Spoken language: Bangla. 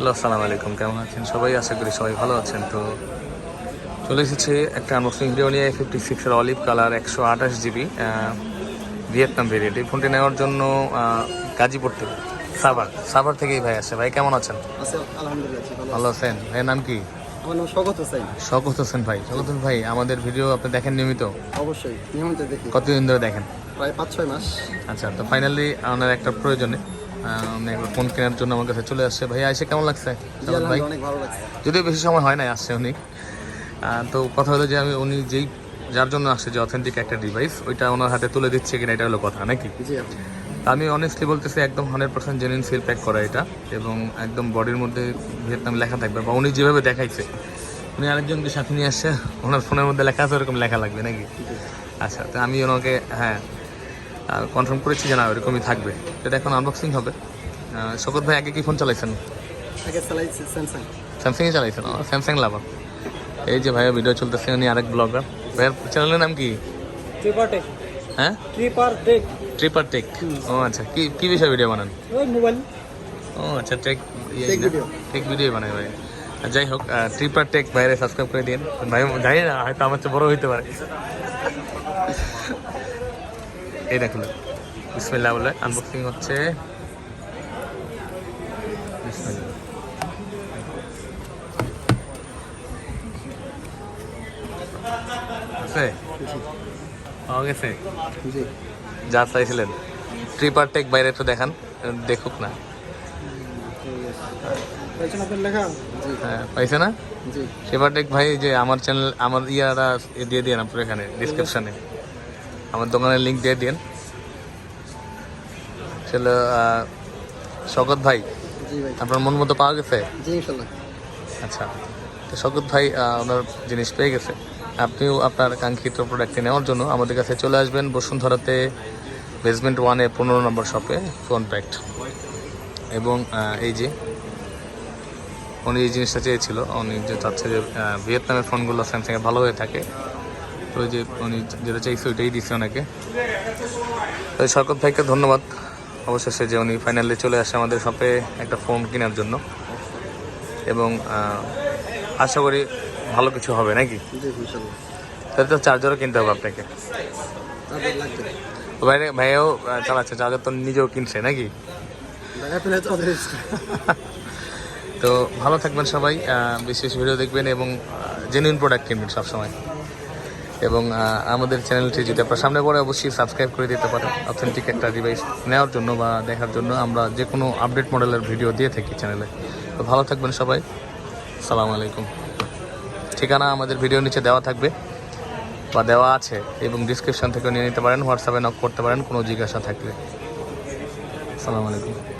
হ্যালো আসসালামু আলাইকুম। কেমন আছেন সবাই? আশা করি সবাই ভালো আছেন। তো চলে এসেছে একটা আনবক্সিং ভিডিও নিয়ে ফিফটি সিক্সের অলিভ কালার একশো আঠাশ জিবি ভিয়েতনাম ভেরিয়েন্ট এই ফোনটি নেওয়ার জন্য গাজীপুর থেকে সাভার। সাভার থেকেই ভাই আসে। ভাই কেমন আছেন? আছে আছি ভালো আছেন? ভাইয়ের নাম কি? শকত হোসেন। ভাই। শকত হোসেন ভাই আমাদের ভিডিও আপনি দেখেন নিয়মিত? অবশ্যই নিয়মিত দেখি। কতদিন ধরে দেখেন? প্রায় পাঁচ ছয় মাস। আচ্ছা তো ফাইনালি আমার একটা প্রয়োজনে ফোন কেনার জন্য আমার কাছে চলে আসছে। ভাইয়া এসে কেমন লাগছে? ভাই? যদিও বেশি সময় হয় না আসছে উনি। তো কথা হলো যে আমি উনি যেই যার জন্য আসছে যে অথেন্টিক একটা ডিভাইস ওইটা ওনার হাতে তুলে দিচ্ছে কিনা এটা হলো কথা নাকি? আমি অনেস্টলি বলতেছি একদম hundred percent genuine seal pack করা এটা এবং একদম বডির মধ্যে ভিয়েতনাম লেখা থাকবে বা উনি যেভাবে দেখাইছে। উনি আরেকজনকে সাথে নিয়ে আসছে ওনার ফোনের মধ্যে লেখা আছে ওরকম লেখা লাগবে নাকি? আচ্ছা তো আমি ওনাকে হ্যাঁ কনফার্ম করেছি যে না ওরকমই থাকবে। এটা এখন আনবক্সিং হবে। শকত ভাই আগে কি ফোন চালাইছেন? আগে চালাইছি স্যামসাং স্যামসাংয়ে চালাইছেন? স্যামসাং লাভার এই যে ভাইয়া ভিডিও চলতেছে উনি আরেক ব্লগার ভাইয়ার চ্যানেলের নাম কি? টেক হ্যাঁ? ট্রিপার টেক ট্রিপার টেক ও আচ্ছা। কি কি বিষয়ে ভিডিও বানান? ওই মোবাইল ও আচ্ছা টেক টেক ভিডিও বানাই ভাই। যাই হোক ট্রিপার টেক বাইরে সাবস্ক্রাইব করে দিন ভাই জানি না হয়তো আমার চেয়ে বড় হইতে পারে। এই দেখুন। বিসমিল্লাহ বলে আনবক্সিং হচ্ছে। গেছে? যা চাইছিলেন। ট্রিপার টেক বাইরে একটু দেখান দেখুক না। হ্যাঁ পাইছে না? ট্রিপার টেক ভাই যে আমার চ্যানেল আমার ইয়ারা এ দিয়ে দিন আপনার এখানে ডিসক্রিপশানে আমার দোকানের লিঙ্ক দিয়ে দিন। ছিল শকত ভাই। আপনার মন মতো পাওয়া গেছে? আচ্ছা তো শকত ভাই ওনার জিনিস পেয়ে গেছে। আপনিও আপনার কাঙ্ক্ষিত প্রোডাক্টটি নেওয়ার জন্য আমাদের কাছে চলে আসবেন বসুন্ধরাতে বেসমেন্ট ওয়ানে পনেরো নম্বর শপে কন্ট্যাক্ট এবং এই যে উনি এই জিনিসটা চেয়েছিল। উনি যে চাচ্ছে যে ভিয়েতনামের ফোনগুলো স্যামসাংয়ে ভালো হয়ে থাকে। তো যে উনি যেটা চাইছে ওইটাই দিচ্ছে ওনাকে। তো শকত ভাইকে ধন্যবাদ। অবশেষে যে উনি ফাইনালি চলে আসে আমাদের শপে একটা ফোন কেনার জন্য। এবং আশা করি ভালো কিছু হবে, নাকি? তাহলে তো চার্জারও কিনতে হবে আপনাকে। ভাই ভাইয়াও চালাচ্ছে চার্জার তো নিজেও কিনছে, নাকি? তো ভালো থাকবেন সবাই বিশেষ ভিডিও দেখবেন এবং জেনুইন প্রোডাক্ট কিনবেন সবসময়। এবং আমাদের চ্যানেলটি যদি আপনার সামনে পড়ে, অবশ্যই সাবস্ক্রাইব করে দিতে পারেন। অথেন্টিক একটা ডিভাইস নেওয়ার জন্য বা দেখার জন্য আমরা যে কোনো আপডেট মডেলের ভিডিও দিয়ে থাকি চ্যানেলে তো ভালো থাকবেন সবাই। সালামু আলাইকুম। ঠিকানা আমাদের ভিডিও নিচে দেওয়া থাকবে বা দেওয়া আছে এবং ডিসক্রিপশন থেকে নিয়ে নিতে পারেন হোয়াটসঅ্যাপে নক করতে পারেন, কোনো জিজ্ঞাসা থাকলে। সালামু আলাইকুম।